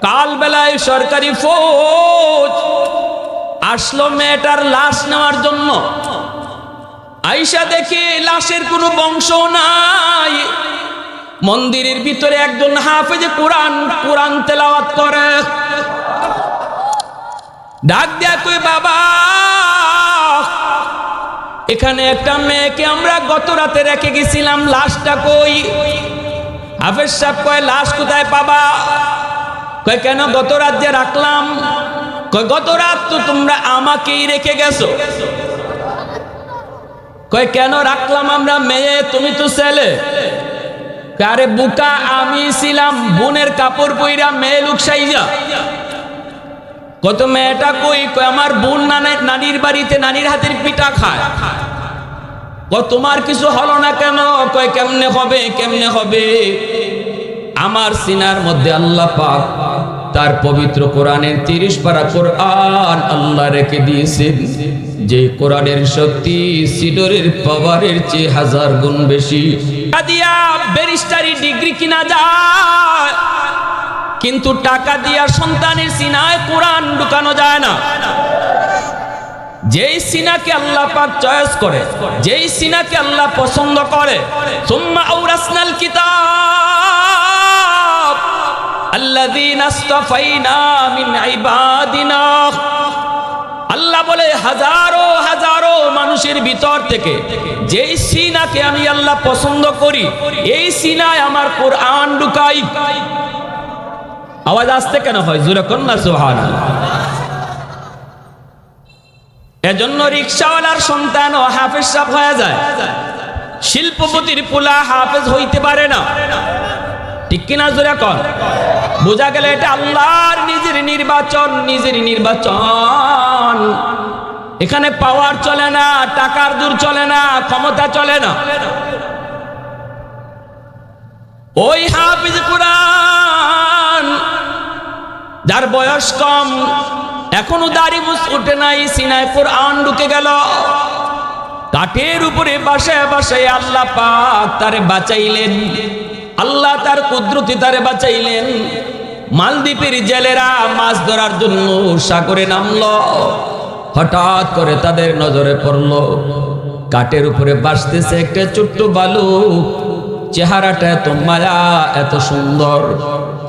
কাল বেলায় সরকারি ফৌজ আসলো মেয়েটার লাশ নেওয়ার জন্য। আইসা দেখে লাশের কোনো বংশ নাই। মন্দিরের ভিতরে একজন হাফেজে কোরআন কোরআন তেলাওয়াত করে। ডাক দেয়া কই, বাবা, এখানে একটা মেয়েকে আমরা গত রাতে রেখে গেছিলাম, লাশটা কই? হাফেজ সাহেব কয়, লাশ কোথায় পাবা? কয়, কেন গত রাত যে রাখলাম? কয় গত রাত তো তোমরা আমাকেই রেখে গেছো। কয়, কেন রাখলাম আমরা মেয়ে? তুমি তো ছেলে। আরে বুকা, আমি ছিলাম বোনের কাপড় পইরা মেয়ে লুক সাইজা। কত, মেয়েটা কই? কয়, আমার বোন নানের নানির বাড়িতে নানির হাতের পিঠা খায়। তোমার কিছু হলো না কেন? কয়, কেমনে হবে কেমনে হবে? আমার সিনার মধ্যে আল্লাহ পাক তার পবিত্র কোরআনের তিরিশ পারা কোরআন আল্লাহ রেখে দিয়েছেন। যে কোরআনের শক্তি সিডরের পাওয়ারের চেয়ে হাজার গুণ বেশি। ব্যারিস্টারি ডিগ্রি কিনা যায়, কিন্তু টাকা দিয়া সন্তানের সিনায় কোরআন ঢুকানো যায় না। যেই সিনাকে আল্লাহ পাক চয়েস করে, যেই সিনাকে আল্লাহ পছন্দ করে, সুম্মা আউরাসনাল কিতাব। আল্লাহ বলে, হাজারো হাজারো মানুষের ভিতর থেকে যেই সিনাকে আমি আল্লাহ পছন্দ করি, এই সিনায় আমার কোরআন ঢুকাই। আওয়াজ আসতে কেন হয়? জোরে কন্যা সুহান এজন্য রিক্সাওয়ালার সন্তান ও হাফেজ সাহ হয়ে যায়। শিল্পপতির পোলা হাফেজ হইতে পারে না। ঠিক কিনা জোরে কন? বোঝা গেলে এটা আল্লাহর নিজের নির্বাচন নিজের নির্বাচন। এখানে পাওয়ার চলে না, টাকার দূর চলে না, ক্ষমতা চলে না। ওই হাফিজ কোরআন, যার বয়স কম, এখনও দাড়ি মুস উঠে নাই, সিনায় কোরআন ঢুকে গেল। কাঠের উপরে বাসে বাসে আল্লাহ পাক তারে বাঁচাইলেন। আল্লাহ তার কুদরতি তারে বাঁচাইলেন। মালদ্বীপের জেলেরা মাছ ধরার জন্য সাগরে নামল। হঠাৎ করে তাদের নজরে পড়ল, কাঠের উপরে বাসতেছে একটা ছোট্ট বালু চেহারাটা এত মায়া, এত সুন্দর,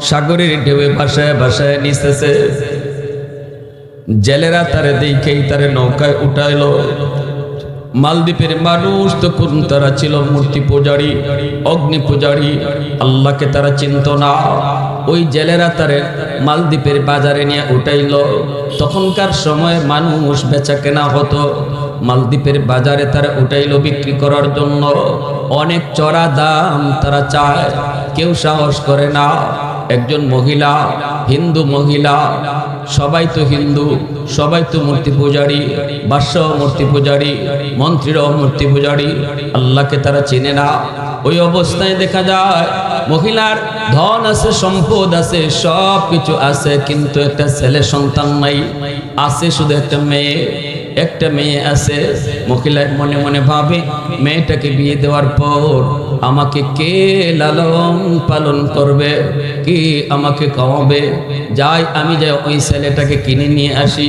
সাগরের ঢেউয়ে বাসায় বাসায় নিতেছে জেলেরা তারে দেখেই তারে নৌকায় উঠাইলো। মালদ্বীপের মানুষ তখন তারা ছিল মূর্তি পূজারী, অগ্নি পূজারী। আল্লাহকে তারা চিনত না। ওই জেলেরা তারে মালদ্বীপের বাজারে নিয়ে উঠাইল। তখনকার সময় মানুষ বেচা কেনা হতো। মালদ্বীপের বাজারে তারা উঠাইল বিক্রি করার জন্য। অনেক চড়া দাম তারা চায়। কেউ সাহস করে না। একজন মহিলা, হিন্দু মহিলা, সবাই তো হিন্দু, সবাই তো মূর্তি পূজারী, বাদশাহ মূর্তি পূজারী, মন্ত্রীরাও মূর্তি পূজারী, আল্লাহকে তারা চেনে না। ওই অবস্থায় দেখা যায়, মহিলার ধন আছে, সম্পদ আছে সব কিছু আছে, কিন্তু একটা ছেলে সন্তান নাই, আছে শুধু একটা মেয়ে একটা মেয়ে আছে। মহিলার মনে মনে ভাবে, মেয়েটাকে বিয়ে দেওয়ার পর আমাকে কে লালন পালন করবে? কি আমাকে খাওয়াবে যাই, আমি যাই ওই ছেলেটাকে কিনে নিয়ে আসি।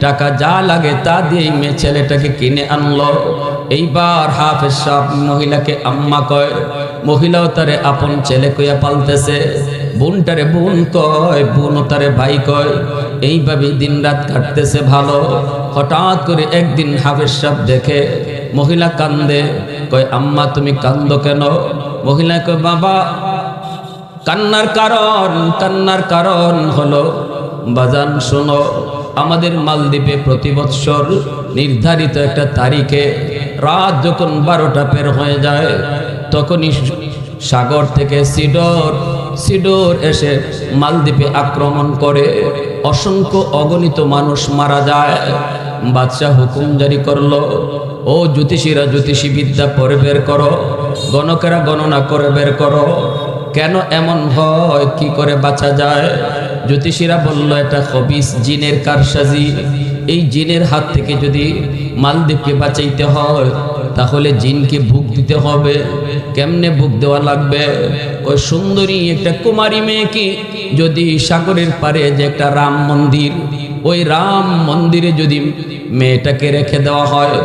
টাকা যা লাগে তা দিয়ে মেয়ে ছেলেটাকে কিনে আনলো। এইবার হাফেজ সাহ মহিলাকে আম্মা কয়, মহিলাও তারে আপন ছেলে কইয়া পালতেছে। বোনটারে বোন কয়, বোনও তারে ভাই কয়। এইভাবে দিন রাত কাটতেছে ভালো। হঠাৎ করে একদিন হাফেজ সাহ দেখে মহিলা কান্দে, কয়, আম্মা, তুমি কান্দ কেন? মহিলা কয়, বাবা, কান্নার কারণ কান্নার কারণ হলো, বাজান, শোনো, আমাদের মালদ্বীপে প্রতি বৎসর নির্ধারিত একটা তারিখে রাত যখন বারোটা পের হয়ে যায়, তখনই সাগর থেকে সিডর সিডর এসে মালদ্বীপে আক্রমণ করে। অসংখ্য অগণিত মানুষ মারা যায়। বাদশাহ হুকুম জারি করল, ও জ্যোতিষীরা জ্যোতিষী বিদ্যা পরে বের করো, গণকেরা গণনা করে বের করো। কেন এমন হয় কি করে বাঁচা যায়? জ্যোতিষীরা বলল, এটা হবিস জিনের কারসাজি। এই জিনের হাত থেকে যদি মালদ্বীপকে বাঁচাইতে হয়, তাহলে জিনকে ভুগ দিতে হবে। কেমনে ভুগ দেওয়া লাগবে? ওই সুন্দরী একটা কুমারী মেয়েকে যদি সাগরের পারে যে একটা রাম মন্দির ওই রাম মন্দিরে যদি মেয়েটাকে রেখে দেওয়া হয়,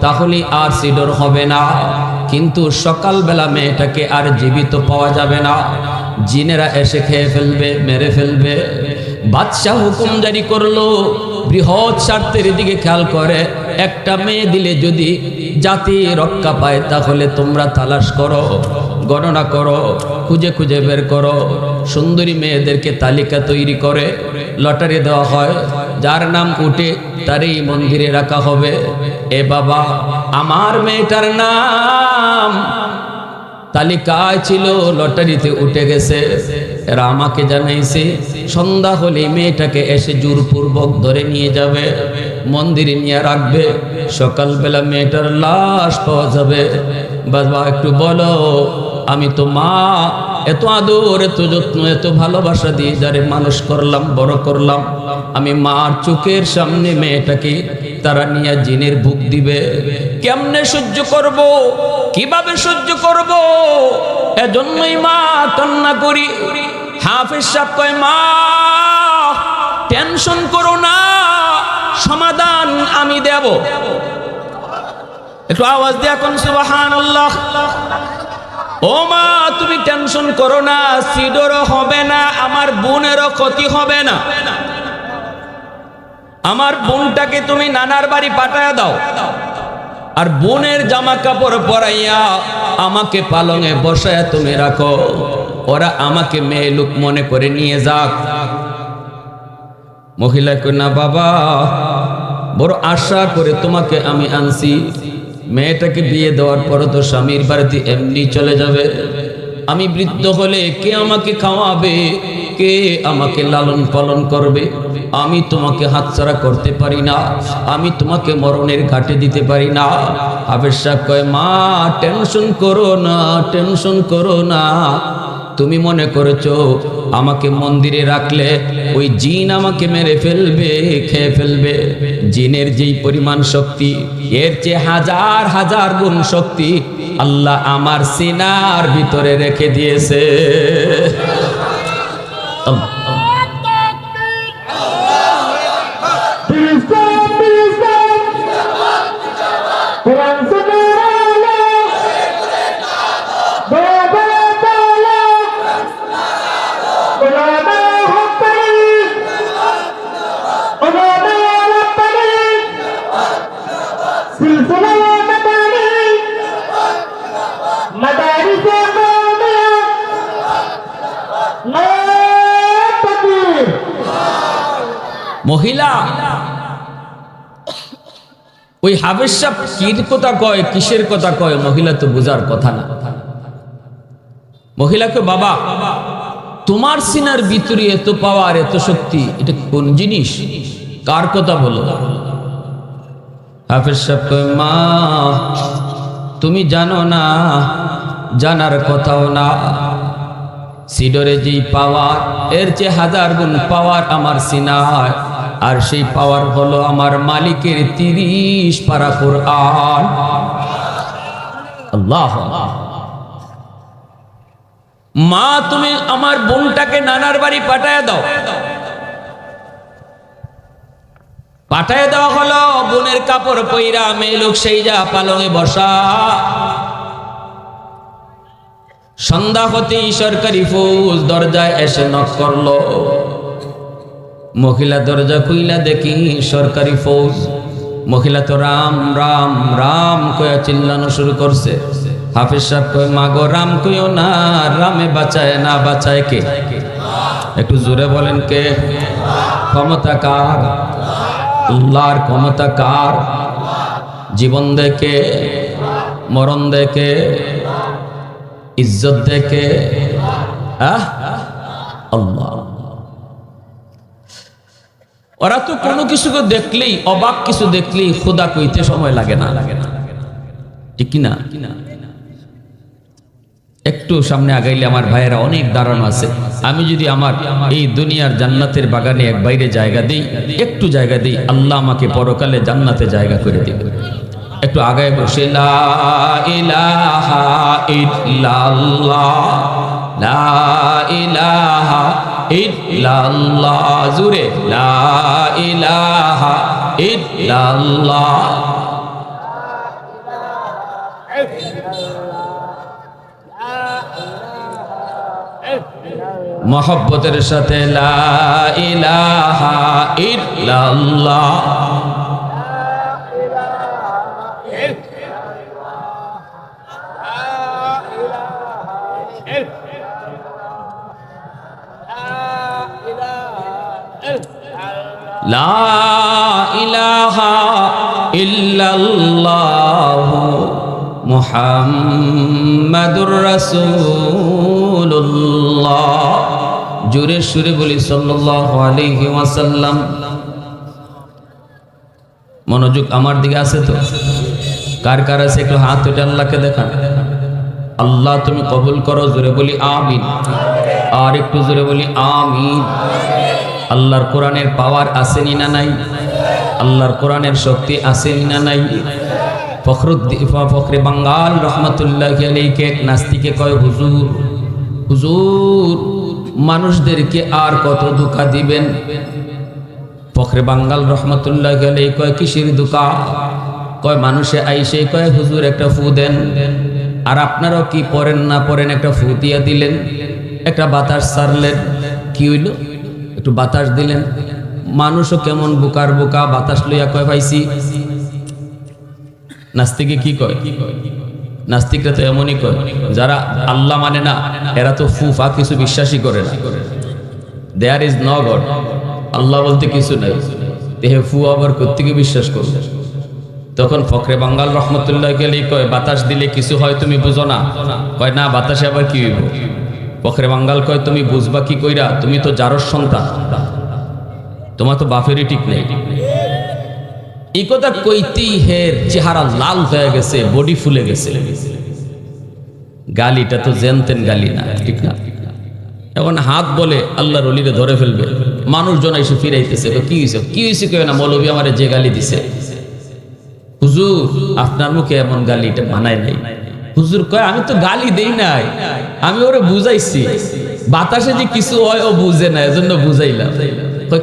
তাহলে আর সিডর হবে না। কিন্তু সকালবেলা মেয়েটাকে আর জীবিত পাওয়া যাবে না। জিনেরা এসে খেয়ে ফেলবে, মেরে ফেলবে। বাদশাহ হুকুম জারি করল, বৃহৎ স্বার্থের দিকে খেয়াল করে। একটা মেয়ে দিলে যদি জাতি রক্ষা পায়, তাহলে তোমরা তালাশ করো, গণনা করো। খুঁজে খুঁজে বের করো। সুন্দরী মেয়েদেরকে তালিকা তৈরি করে, লটারি দেওয়া হয়। যার নাম উঠে তারই মন্দিরে রাখা হবে। এ বাবা, আমার মেয়েটার নাম তালিকায় ছিল, লটারিতে উঠে গেছে। এরা আমাকে জানাইছে, সন্ধ্যা হলে মেয়েটাকে এসে জোরপূর্বক ধরে নিয়ে যাবে, মন্দিরে নিয়ে রাখবে। সকালবেলা মেয়েটার লাশ পাওয়া যাবে। বাবা, একটু বলো আমি তো মা, এত আদর, এত যত্ন, এত ভালোবাসা দিয়ে যারে মানুষ করলাম, বড় করলাম, আমি মার চোখের সামনে মেয়েটাকে তারা নিয়ে জিনের বুক দিবে। কেমনে সহ্য করব? কীভাবে সহ্য করব? এজন্যই মা কান্না করি। হাফিজ সাহেব কয়, মা, টেনশন করো না, সমাধান আমি দেব। একটু আওয়াজ দিয়ে এখন সুবাহান আল্লাহ ও মা তুমি টেনশন করো না, সিডরও হবে না, আমার বোনেরও ক্ষতি হবে না। আমার বোনটাকে তুমি নানার বাড়ি পাঠায় দাও। আর বোনের জামা কাপড় পরাইয়া আমাকে পালঙে বসায় তুমি রাখো। ওরা আমাকে মেয়ে লোক মনে করে নিয়ে যাক। মহিলা না বাবা, বড় আশা করে তোমাকে আমি আনছি। মেয়েটাকে বিয়ে দেওয়ার পরে তো স্বামীর বাড়িতে এমনি চলে যাবে। আমি বৃদ্ধ হলে কে আমাকে খাওয়াবে? কে আমাকে লালন পালন করবে? আমি তোমাকে হাতছাড়া করতে পারি না। আমি তোমাকে মরণের ঘাটে দিতে পারি না। হাফেজ সাহেব কয়, মা, টেনশন করো না, টেনশন করো না। তুমি মনে করেছ আমাকে মন্দিরে রাখলে ওই জিন আমাকে মেরে ফেলবে, খেয়ে ফেলবে। জিনের যেই পরিমাণ শক্তি, এর চেয়ে হাজার হাজার গুণ শক্তি আল্লাহ আমার সিনার ভিতরে রেখে দিয়েছে। মহিলা। ওই হাফেজ সাহেব কির কথা কয়, কিসের কথা কয়, মহিলা তো বোঝার কথা না। মহিলাকে বাবা, তোমার সিনার ভিতরে এত পাওয়ার এত শক্তি, এটা কোন জিনিস? কার কথা বলো? হাফেজ সাহেব মা, তুমি জানো না, জানার কথাও না। সিডরে যেই পাওয়ার এর চেয়ে হাজার গুণ পাওয়ার আমার সিনায়। আর সেই পাওয়ার হলো আমার মালিকের তিরিশ পারা কোরআন। আল্লাহ মা, তুমি আমার বোনটাকে নানার বাড়ি পাঠায় দাও। পাঠায় দেওয়া হলো, বোনের কাপড় পইরা মেয়ে লোক সেই যা পালঙে বসা। সন্ধ্যা হতেই সরকারি ফৌজ দরজায় এসে নক করল। মহিলা দরজা খুইলা দেখি সরকারি ফৌজ। মহিলা তো রাম রাম রাম কয়া চিল্লানো শুরু করছে। হাফিজ সাহেব কয়, মাগো, রাম কইও না, রামে বাঁচায় না, বাঁচায় কে? একটু জোরে বলেন কে? ক্ষমতা কার? আল্লাহর ক্ষমতা কার? জীবন দেখে, মরণ দেখে, ইজ্জত দেখে, আহ? আল্লাহ। ওরা তো কোনো কিছুকে দেখলেই, অবাক কিছু দেখলেই খোদা কইতে সময় লাগে না। লাগে না ঠিক কিনা? একটু সামনে আগাইলে আমার ভাইয়েরা অনেক দাঁড়ানো আছে। আমি যদি আমার এই দুনিয়ার জান্নাতের বাগানে এক বাইরে জায়গা দিই, একটু জায়গা দিই, আল্লাহ আমাকে পরকালে জান্নাতে জায়গা করে দিবে একটু আগায় বসে ইলাহা ইল্লাল্লাহ, লা ইলাহা ইল্লাল্লাহ জুরে লা ইলাহা ইল্লাল্লাহ। মহব্বতের সাথে লা ইলাহা ইল্লাল্লাহ। লা ইলাহা জোরে সুরে বলি সাল্লাল্লাহু মনোযোগ আমার দিকে আছে তো? কার কার আছে? একটু হাত উঠে আল্লাহকে দেখান। আল্লাহ তুমি কবুল করো, জোরে বলি আমিন। আর একটু জোরে বলি আমিন। আল্লাহর কোরআনের পাওয়ার আসেনি না নাই? আল্লাহর কোরআনের শক্তি আসেনি না নাই? ফখরে বাঙ্গাল রহমতুল্লাহ আলীকে এক নাস্তিকে কয়, হুজুর হুজুর, মানুষদেরকে আর কত ধোকা দিবেন? ফখরে বাঙ্গাল রহমতুল্লাহ আলী কয়, কিসের ধোকা? কয়, মানুষে আইসে কয়, হুজুর, একটা ফু দেন। আর আপনারাও কি পড়েন না পড়েন একটা ফু দিয়া দিলেন, একটা বাতাস সারলেন, কি হইল? একটু বাতাস দিলেন। মানুষও কেমন বোকার বোকা, বাতাস লইয়া কয় পাইছি নাস্তিকে কি কয়? নাস্তিকরা তো এমনই কয়, যারা আল্লাহ মানে না, এরা তো ফুফা কিছু বিশ্বাসই করে না। দেয়ার ইজ ন গড আল্লাহ বলতে কিছু নাই। দেহে ফু আবার কোথেকে বিশ্বাস করবে? তখন ফখরে বাঙ্গাল রহমতুল্লাহ গেলে কয় বাতাস দিলে কিছু হয়, তুমি বুঝো না। কয়, না, বাতাসে আবার কি হইব? ফখরে বাঙ্গাল কয়, তুমি বুঝবা কি কইরা? তুমি তো জারর সন্তান। তোমার তো বাফেরই ঠিক নেই। কইতেই হের চেহারা লাল হয়ে গেছে, বডি ফুলে গেছে। গালিটা তো জেনতেন গালি না, ঠিক না? এখন হাত বলে আল্লাহর অলিরে ধরে ফেলবে। মানুষজন এসে ফিরাইতেছে কি হয়েছে কি হয়েছে কেউ না, মৌলবী আমারে যে গালি দিছে। হুজুর, আপনার মুখে এমন গালিটা মানায় নাই। হুজুর কয়, আমি তো গালি দেই নাই। আমি ওরে বুঝাইছি। বাতাসে যে কিছু হয়, ও বুঝে না, এজন্য বুঝাইলাম।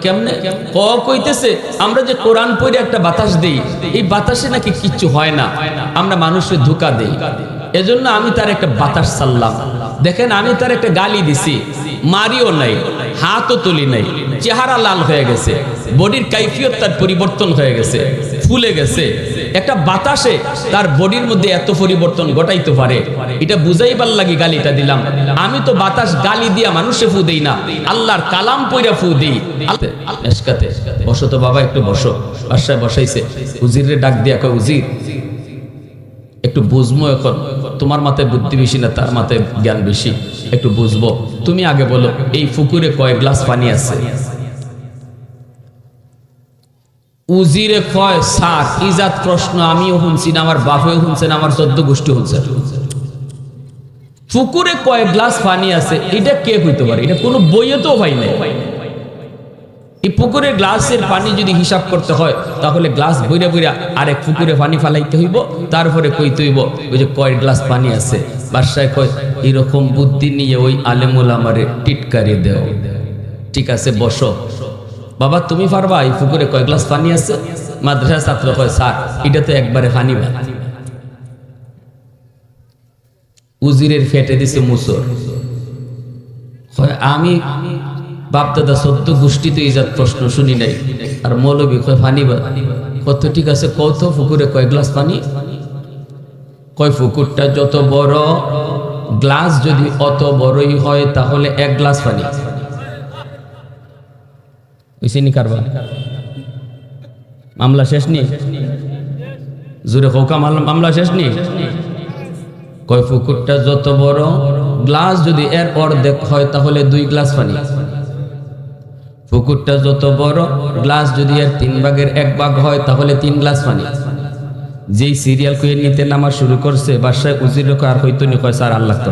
কেমনে? ক, কইতেছে, আমরা যে কোরআন পড়ে একটা বাতাস দেই, এই বাতাসে নাকি কিচ্ছু হয় না। আমরা মানুষের ধোকা দেই। এজন্য আমি তার একটা বাতাস ছাড়লাম। দেখেন, আমি তার একটা গালি দিছি। মারিও নাই, হাতও তুলি নাই, চেহারা লাল হয়ে গেছে। বডির কাইফিয়ত তার পরিবর্তন হয়ে গেছে, ফুলে গেছে। একটা বাতাসে তার বডির মধ্যে এত পরিবর্তন ঘটাইতে পারে। এটা বুঝাইবার লাগি গালিটা দিলাম। আমি তো বাতাস গালি দিয়া মানুষে ফু দেই না। আল্লাহর কালাম পইরা ফু দেই। এসকাতে বসো তো বাবা, একটু বসো। বাসায় বসাইছে। উজিরে ডাক দিয়া কয়, উজির, একটু বুঝব এখন। তোমার মাথায় বুদ্ধি বেশি না, তার মাথায় জ্ঞান বেশি। একটু বুঝব। তুমি আগে বলো, এই পুকুরে কয় গ্লাস পানি আছে? উজিরে কয় সার ইজাত প্রশ্ন? আমিও শুনছি না, আমার বাপেও শুনছেন আমার চোদ্দ গোষ্ঠী শুনছেন পুকুরে কয় গ্লাস পানি আছে, এটা কে কইতে পারে? এটা কোনো বইয়েতেও পাই নাই। এই পুকুরে গ্লাসের পানি যদি হিসাব করতে হয়, তাহলে গ্লাস বইরা বইরা আরেক পুকুরে পানি ফালাইতে হইব, তারপরে কইতে হইব, ওই যে কয় গ্লাস পানি আছে। বাসায় কয়, এরকম বুদ্ধি নিয়ে ওই আলেমুল আমারে টিটকারি দেও। ঠিক আছে, বসো। বাবা, তুমি পারবা? এই পুকুরে কয় গ্লাস পানি আছে? মাদ্রাসা ছাত্র কয়, স্যার, এটা তো একবারে পানি ভাত উজিরের ফেটে দিছে মুসর। আমি বাপদাদা সদ্য গোষ্ঠীতে ইজাত প্রশ্ন শুনি নাই। আর মৌলবী কয়, পানি ভাত কত ঠিক আছে কত পুকুরে কয় গ্লাস পানি? কয়, পুকুরটা যত বড়, গ্লাস যদি অত বড়ই হয়, তাহলে এক গ্লাস পানি। বুঝছিনি কারবা মামলা শেষ নি? জুড়ে হোকা মামলা শেষ নি? কয় পুকুরটা যত বড় গ্লাস যদি এর অর্ধেক হয় তাহলে দুই গ্লাস পানি। পুকুরটা যত বড় গ্লাস যদি এর তিন ভাগের এক ভাগ হয় তাহলে তিন গ্লাস পানি। যেই সিরিয়াল কুয়ে নিতে নামা শুরু করছে, বাসায় উজির আর হইতো নি, কয়, স্যার আল্লাহ তো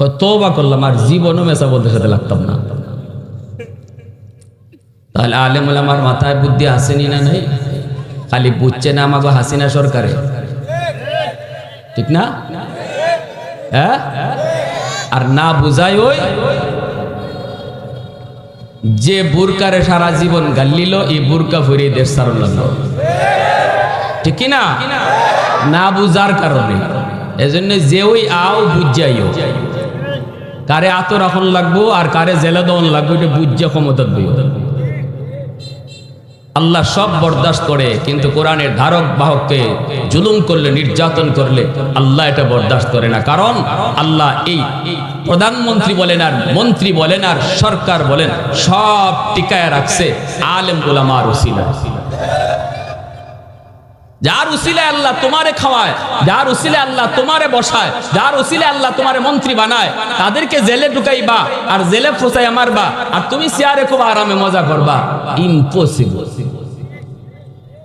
তবা করলাম আর জীবনও মেসা বলতে সাথে লাগতাম না। তাহলে আলেমুল আমার মাথায় বুদ্ধি আসেনি না নাই? খালি বুঝছে না আমাকে হাসিনা সরকারে। ঠিক না? হ্যাঁ? আর না বুঝাই ওই যে বুরকারে সারা জীবন গাল্লিল এই বুরকা ফুরিয়ে দেশ সারল ঠিক না? না বুঝার কারণে। এজন্য যে ওই আও বুঝাইও। কারে আতর এখন লাগবো আর কারে জেলে দন লাগবো, এটা বুঝা ক্ষমতা দিও আল্লাহ সব বরদাস্ত করে, কিন্তু কোরআনের ধারক বাহককে জুলুম করলে, নির্যাতন করলে আল্লাহ এটা বরদাস্ত করে না। কারণ আল্লাহ এই প্রধানমন্ত্রী বলেন আর মন্ত্রী বলেন আর সরকার বলেন, সব টিকায় রাখছে আলেম গোলামার উসিলা যার উসিলে আল্লাহ তোমারে খাওয়ায়, যার উসিলে আল্লাহ তোমারে বসায়, যার উসিলে আল্লাহ তোমারে মন্ত্রী বানায়, তাদেরকে জেলে ঢুকাইবা আর জেলে ফসাই মারবা আর তুমি চেয়ারে খুব আরামে মজা করবা। ইম্পসিবল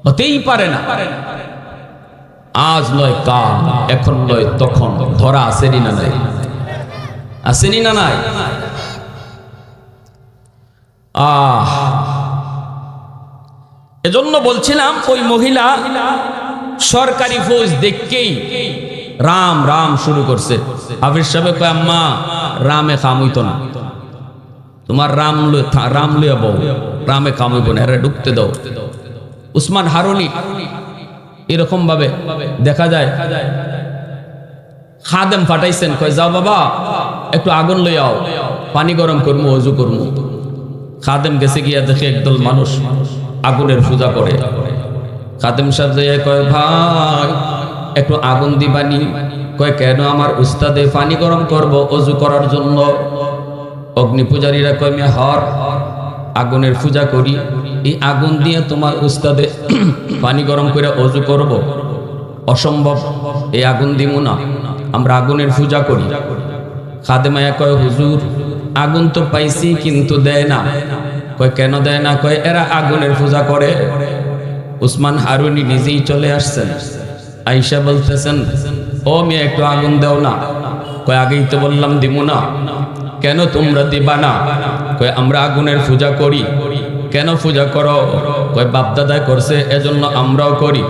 হতেই পারে না। আজ নয় কাল, এখন নয় তখন, ধরা আসেনি না নাই? আসেনি না নাই? আহ এজন্য বলছিলাম, ওই মহিলা সরকারি ফৌজ দেখকেই রাম রাম শুরু করছে। হাফিজ সাহেব কয়, আম্মা, রামে কামইত না। তোমার রাম রাম লইয়া বউ, রামে কামইব না, এরা ঢুকতে দাও। উসমান হারুনি, এরকম ভাবে দেখা যায়। খাদেম ফাটাইছেন, কয়, যাও বাবা, একটু আগুন লই আও, পানি গরম করমু, অজু করমু। খাদেম গেছে গিয়া দেখে একদল মানুষ মানুষ আগুনের পূজা করে। খাদেম সাহেব যাইয়া কয়, ভাই, একটু আগুন দিবানি। কয়, কেন আমার উস্তাদে পানি গরম করব অজু করার জন্য? অগ্নি পূজারীরা কয় মে হর, আগুনের পূজা করি। এই আগুন দিয়ে তোমার উস্তাদে পানি গরম করে অজু করব। অসম্ভব, এই আগুন দিব না। আমরা আগুনের পূজা করি। খাদেমায়া কয়, হুজুর, আগুন তো পাইছি কিন্তু দেয় না। কয়, কেন দেয় না? কয়, এরা আগুনের পূজা করে। উসমান হারুনি নিজেই চলে আসছেন। আইসা বলতেছেন, ও মেয়ে, একটু আগুন দেও না। কয়, আগেই তো বললাম দিব না। কেন তোমরা দিবা না? কয়, আমরা আগুনের পূজা করি। কেন পূজা করো? কয় বাপদাদায় করছে, এজন্য আমরাও করি।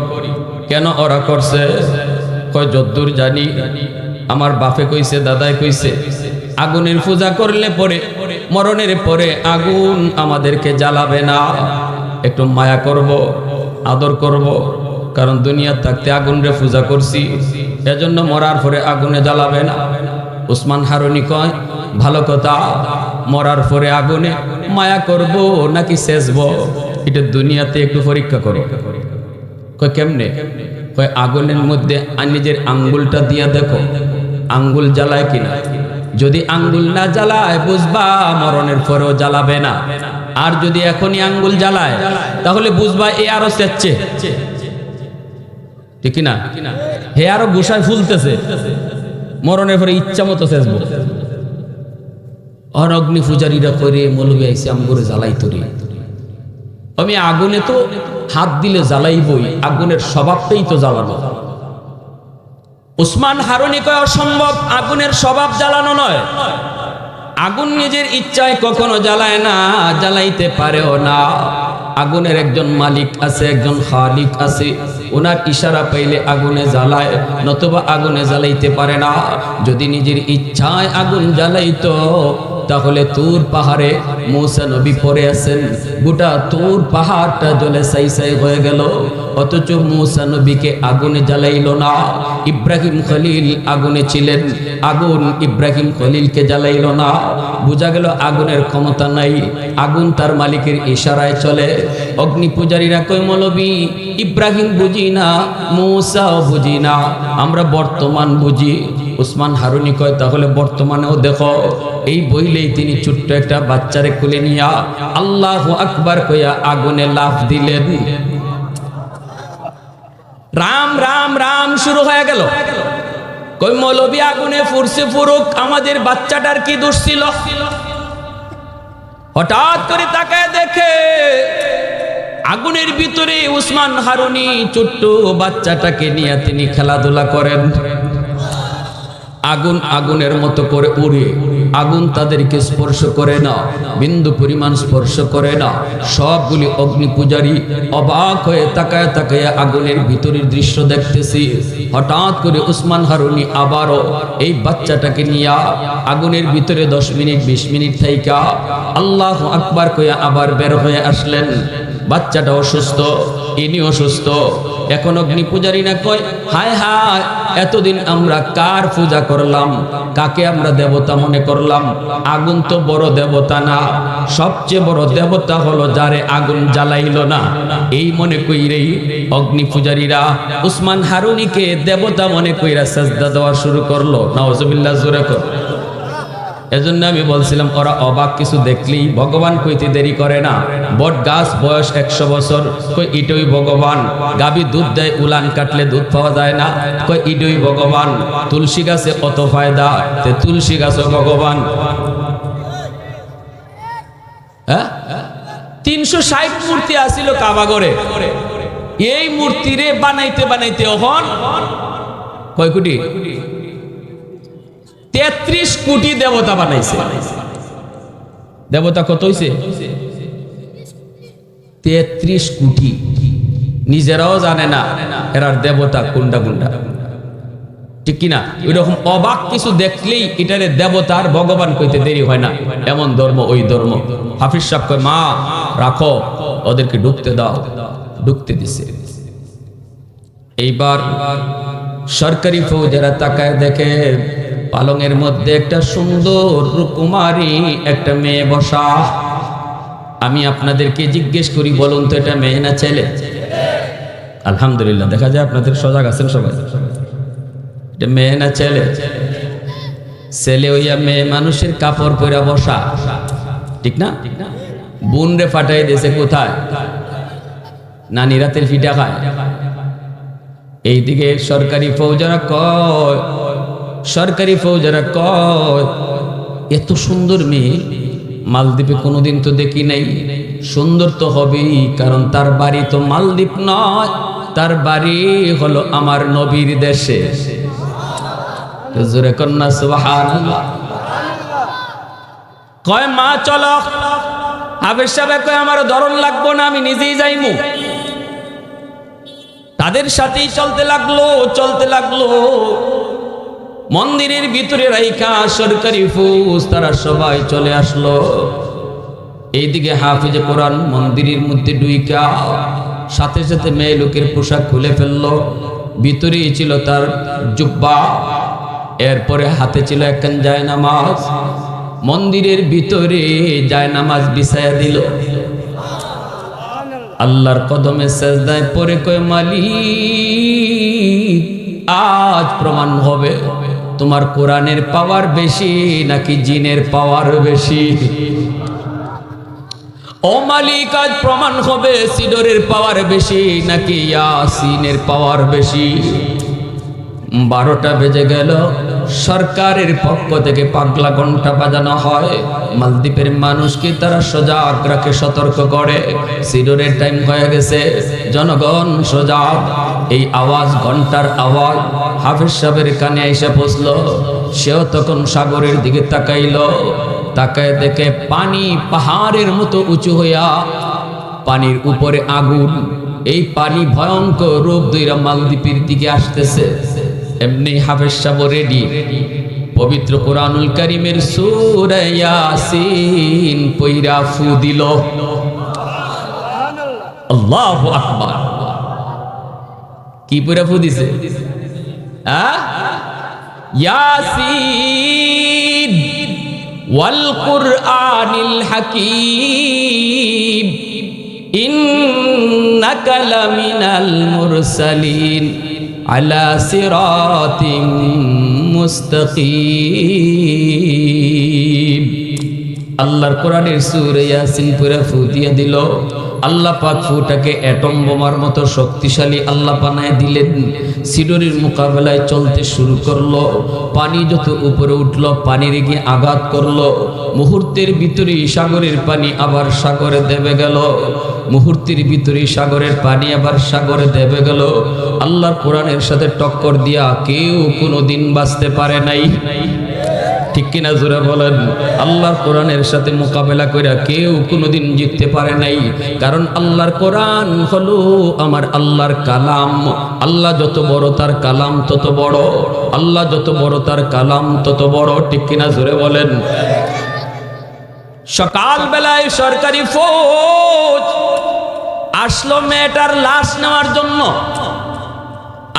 কেন ওরা করছে? কয়, যদ্দূর জানি। আমার বাপে কইছে, দাদাই কইছে। আগুনের পূজা করলে পরে মরণের পরে আগুন আমাদেরকে জ্বালাবে না। একটু মায়া করব, আদর করব, কারণ দুনিয়া থাকতে আগুনরে পূজা করছি। এজন্য মরার পরে আগুনে জ্বালাবে না। উসমান হারুনি কয়, ভালো কথা, মরার পরে আগুনে মায়া করব নাকি শেষব এটা দুনিয়াতে একটু পরীক্ষা করো। কয়, কেমনে? কয়, আগুনের মধ্যে নিজের আঙ্গুলটা দিয়া দেখো, আঙ্গুল জ্বালায় কিনা? যদি আঙ্গুল না জ্বালায় বুঝবা মরণের পরেও জ্বালাবে না। আর যদি এখনই আঙ্গুল জ্বালায়, তাহলে বুঝবা এ আরও চেচ্ছে ঠিক না হে আরও গুসায় ফুলতেছে। মরণের পরে ইচ্ছা মতো চেঁচবো অনগ্নি পূজারীরা করে মলবে, আইসে আমগুরে জ্বালাই তরি। আমি আগুনে তো হাত দিলে জ্বালাইবই, আগুনের স্বভাবটাই তো জ্বালানো উসমান হারুনি কয়, অসম্ভব, আগুনের স্বভাব জ্বালানো নয়। আগুন নিজের ইচ্ছায় কখনো জ্বালায় না, জ্বালাইতে পারেও না। আগুনের একজন মালিক আছে, একজন খালিক আছে। ওনার ইশারা পাইলে আগুনে জ্বালায়, নতুবা আগুনে জ্বালাইতে পারে না। যদি নিজের ইচ্ছায় আগুন জ্বালাইতো, তাহলে তুর পাহাড়ে মৌসা নবী পরে আছেন। গোটা তুর পাহাড়টা জলে সাই সাই হয়ে গেল। অথচ মৌসা নবীকে আগুনে জ্বালাইল না। ইব্রাহিম খলিল আগুনে ছিলেন। আগুন ইব্রাহিম খলিলকে জ্বালাইল না। বোঝা গেল আগুনের ক্ষমতা নাই। আগুন তার মালিকের ইশারায় চলে। অগ্নি পূজারীরা কই মলবি, ইব্রাহিম বুঝি না, মৌসাও বুঝি না, আমরা বর্তমান বুঝি। উসমান হারুনি কয়, তাহলে বর্তমানেও দেখো, এই বইলেই তিনি ছোট্ট একটা বাচ্চারে খুলে নিয়া আল্লাহ আকবার কইয়া আগুনে লাফ দিলেন। রাম রাম রাম শুরু হয়ে গেল। কই, মৌলবি আগুনে ফুরসে ফুরুক, আমাদের বাচ্চাটার কি দোষ ছিল? হঠাৎ করে তাকায় দেখে আগুনের ভিতরে উসমান হারুনি ছোট্ট বাচ্চাটাকে নিয়ে তিনি খেলাধুলা করেন। আগুন আগুনের মতো করে উড়ে আগুন তাদেরকে স্পর্শ করে না, বিন্দু পরিমাণ স্পর্শ করে না। সবগুলি অগ্নি পূজারী অবাক হয়ে তাকায় তাকায় আগুনের ভিতরের দৃশ্য দেখতেছি। হঠাৎ করে উসমান হারুনি আবারও এই বাচ্চাটাকে নিয়ে আগুনের ভিতরে দশ মিনিট, বিশ মিনিট থাইকা আল্লাহ আকবার কইয়া আবার বের হয়ে আসলেন। বাচ্চাটা অসুস্থ ইনি অসুস্থ। এখন অগ্নি পূজারী না কয়, হায় হায়, এতদিন আমরা কার পূজা করলাম? কাকে আমরা দেবতা মনে করলাম? আগুন তো বড় দেবতা না। সবচেয়ে বড় দেবতা হলো যারে আগুন জ্বালাইল না। এই মনে কইরেই অগ্নি পূজারীরা উসমান হারুনিকে দেবতা মনে কইরা সাজদা দেওয়া শুরু করল। নওয়াজবিল্লাহ জোরে কর। এজন্য আমি বলছিলাম, ওরা অবাক কিছু দেখলেই ভগবান কইতে দেরি করে না। বট গাছ বয়স একশো বছর, কই ইটই ভগবান। গাবি দুধ দেয়, উলান কাটলে দুধ পাওয়া যায় না, কই ইটই ভগবান। তুলসী গাছে অত ফায়দা, তে তুলসী গাছও ভগবান। হ্যাঁ? তিনশো ষাট মূর্তি আসিল কাবাগরে এই মূর্তিরে বানাইতে বানাইতে অহন। কয় কোটি? তেত্রিশ কোটি দেবতা বানাইছে। দেবতা কত হইছে? তেত্রিশ কোটি। নিজেরাও জানে না এরার দেবতা কোনটা কোনটা। ঠিক কিনা? এরকম অবাক কিছু দেখলেই এটারে দেবতার ভগবান কইতে দেরি হয় না। এমন ধর্ম, ওই ধর্ম। হাফিজ সাহেব কয়, মা, রাখো, ওদেরকে ঢুকতে দাও। ঢুকতে দিছে। এইবার সরকারি ফৌজেরা তাকায় দেখে পালংয়ের মধ্যে একটা সুন্দর রূপকুমারী একটা মেয়ে বসা। আমি আপনাদেরকে জিজ্ঞেস করি, বলুন তো এটা মেয়ে না ছেলে? আলহামদুলিল্লাহ, দেখা যায় আপনাদের সজাগ আছেন সবাই। এটা মেয়ে না ছেলে? ছেলে হইয়া মেয়ে মানুষের কাপড় পরা বসা। ঠিক না? বুন রে ফাটাই দিয়েছে কোথায়? নানি রাতের ফিটা খায়। এইদিকে সরকারি ফৌজারা কয় সরকারি ফৌজারা কয়, এত সুন্দর মেয়ে। মালদ্বীপে কোনোদিন তো দেখি নাই। সুন্দর তো হবেই, কারণ তার বাড়ি তো মালদ্বীপ নয়। তার বাড়ি হলো আমার নবীর দেশে। জোরে কয়, মা, চলো। কয়, আমার ধরন লাগবো না, আমি নিজেই তাদের সাথেই চলতে লাগল চলতে লাগল। মন্দিরের ভিতরে রাইখা সরকারি ফুস, তারা সবাই চলে আসলো। এইদিকে হাফিজে কোরআন মন্দিরের মধ্যে ডুইকা সাথে সাথে মেয়ে লোকের পোশাক খুলে ফেলল। ভিতরেই ছিল তার জুব্বা, এরপরে হাতে ছিল একখান যায় নামাজ মন্দিরের ভিতরে যায় নামাজ বিছায়া দিল। আল্লাহর কদমে সেজদায় পরে কয়, মালিক, আজ প্রমাণ হবে। তোমার কোরআনের পাওয়ার বেশি নাকি জিনের পাওয়ার বেশি? ও মালিক, আজ প্রমাণ হবে সিডরের পাওয়ার বেশি নাকি ইয়াসিনের পাওয়ার বেশি? বারোটা বেজে গেল সরকারের পক্ষ থেকে পাগলা ঘণ্টা বাজানো হয়। মালদ্বীপের মানুষকে তারা সজাগ রাখে সতর্ক করে? সিডোরের টাইম হয়ে গেছে। জনগণ সজাগ এই আওয়াজ ঘণ্টার আওয়াজ হাফিজ সাহেবের কানে এসে পৌঁছল সেও তখন সাগরের দিকে তাকাইল। তাকায় দেখে পানি পাহাড়ের মতো উঁচু হইয়া পানির উপরে আগুন। এই পানি ভয়ঙ্কর রূপ দুইরা মালদ্বীপের দিকে আসতেছে। এমনি হাফেজ সাহেব রেডি পবিত্র কোরআনুল করিমের সূরা ইয়াসিন পইরা ফু দিল। আল্লাহু আকবার। কি পইরা ফু দিছে? হ্যাঁ? ইয়াসিন ওয়াল কুরআনিল হাকীম। ইন্নাকা লামিনাল মুরসালিন। আল্লাহর কোরআনের সুরে ইয়াসিন পুরে ফুটিয়ে দিল। আল্লাহ পাক ফুটাকে অ্যাটম বোমার মতো শক্তিশালী আল্লাহ বানায় দিলেন। সিডোরির মোকাবেলায় চলতে শুরু করল। পানি যত উপরে উঠল পানির গিয়ে আঘাত করল। মুহূর্তের ভিতরেই সাগরের পানি আবার সাগরে দেবে গেল। মুহূর্তের ভিতরে সাগরের পানি আবার সাগরে দেবে গেল। আল্লাহর কোরআনের সাথে টক্কর দিয়া কেউ কোনো দিন বাঁচতে পারে নাই। ঠিক কিনা জোরে বলেন? আল্লাহর কোরআনের সাথে মোকাবেলা করে কেউ কোনোদিন জিততে পারে নাই। কারণ আল্লাহর কোরআন হলো আমার আল্লাহর কালাম। আল্লাহ যত বড় তার কালাম তত বড়। আল্লাহ যত বড় তার কালাম তত বড়। ঠিক কিনা জোরে বলেন? সকাল বেলায় সরকারি ফৌজ আসলো মেয়েটার লাশ নেওয়ার জন্য।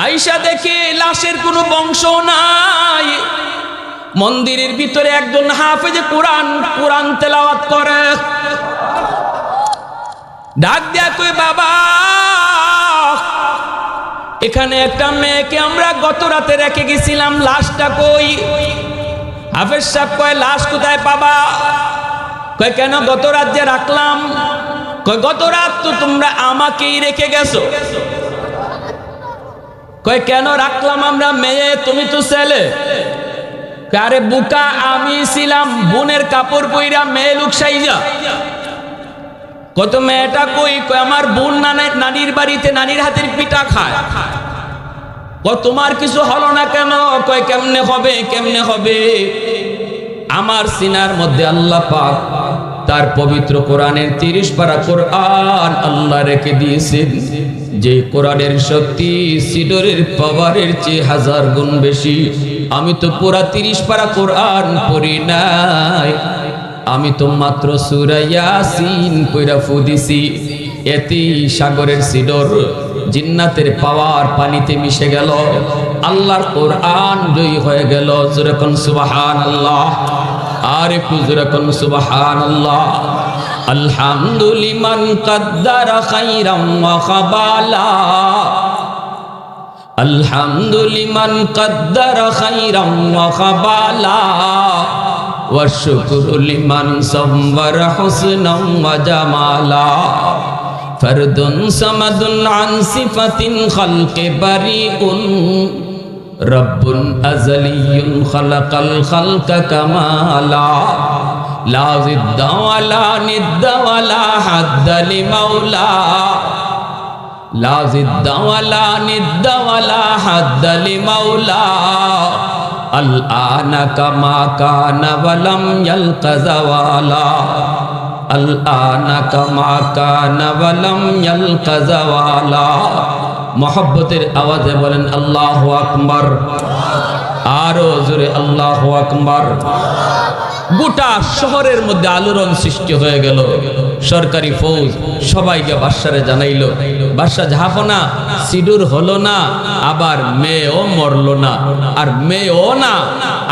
আইসা দেখে লাশের কোনো বংশ নাই। মন্দিরের ভিতরে একজন হাফেজে কোরআন কোরআন তেলাওয়াত করে। ডাক দেয়া কই, বাবা, এখানে একটা মেয়েকে আমরা গত রাতে রেখে গেছিলাম, লাশটা কই? হাফেজ সাহেব কয়, লাশ কোথায় পাবা? কয়, কেন গত রাত যে রাখলাম? কয়, গত রাত তো তোমরা আমাকেই রেখে গেছো। কয়, কেন রাখলাম আমরা মেয়ে? তুমি তো ছেলে। আরে বুকা, আমি ছিলাম বোনের কাপড় পইরা মেয়ে লোক সাইজা। কত মেয়েটা কই? কয়, আমার বোন নানের নানির বাড়িতে নানির হাতের পিঠা খায়। কয়, তোমার কিছু হলো না কেন? কয়, কেমনে হবে কেমনে হবে? আমার সিনার মধ্যে আল্লাহ পাক তার পবিত্র কোরআনের তিরিশ পারা কোরআন আল্লাহ রেখে দিয়েছেন। যে কোরআনের শক্তি সিডরের পাওয়ারের চেয়ে হাজার গুণ বেশি। আমি তো পুরা তিরিশ পারা কোরআন পড়ি নাই। আমি তো মাত্র সুরাইয়াসিন কইরা ফুদিছি এতেই সাগরের সিডর জিন্নাতের পাওয়ার পানিতে মিশে গেল। আল্লাহর কোরআন জয়ী হয়ে গেল। যেরকম সুবাহান আল্লাহ আর একটু যেরকম সুবাহান আল্লাহ আলহামদুলিমান কাদ্দার খাইরাম ওয়া খাবালা আলহামদুলিমান কাদ্দার খাইরাম ওয়া খাবালা والشكر لمن صور حسنا وجمالا فرد صمد عن صفة خلق بريء رب أزلي خلق الخلق كمالا لا ضد ولا ند ولا حد لمولا. لا ضد ولا ند ولا حد لمولا. الآن كما كان ولم يلق زوالا. الآن كما كان ولم يلق زوالا. মহব্বতের আওয়াজে বলেন, আল্লাহ আকবার। আরও জোরে, আল্লাহ আকবার। গোটা শহরের মধ্যে আলোড়ন সৃষ্টি হয়ে গেল। সরকারি ফৌজ সবাইকে বাদশারে জানাইলো বাদশা ঝাপনা সিডুর হলো না, আবার মেয়েও মরলো না। আর মেয়েও না,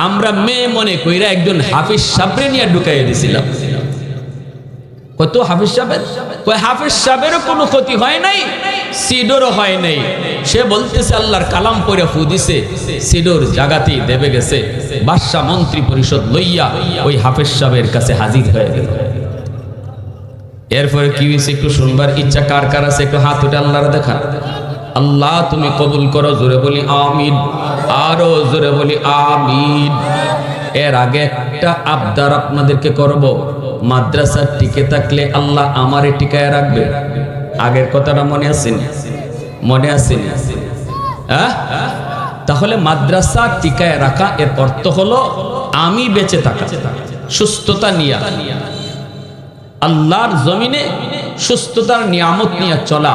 আমরা মেয়ে মনে কইরা একজন হাফিজ সাবরে নিয়ে ঢুকাইয়া দিছিলাম। কত হাফিজ সাহেবের? কই হাফিজ সাহেবেরও কোনো ক্ষতি হয় নাই? সিডোরও হয় নাই। সে বলতেছে, আল্লাহর কালাম পরে ফু দিছে। সিডোর জাগাতেই দেবে গেছে। বাদশাহ মন্ত্রী পরিষদ লইয়া ওই হাফিজ সাহেবের কাছে হাজির হয়ে গেল। এরপরে কি হয়েছে একটু শুনবার ইচ্ছা? কার কার আছে? একটু হাত উঠে আল্লাহর দেখা আল্লাহ, তুমি কবুল করো, জোরে বলি আমিন। আরও জোরে বলি আমিন। এর আগে একটা আবদার আপনাদেরকে করব। মাদ্রাসা টিকে থাকলে আল্লাহ আমারে টিকায় রাখবে। আগের কথাটা মনে আছে মনে আছে হ্যাঁ? তাহলে মাদ্রাসা টিকায় রাখা, এর অর্থ হলো আমি বেঁচে থাকা, সুস্থতা নিয়া। আল্লাহর জমিনে সুস্থতার নিয়ামত নিয়ে চলা।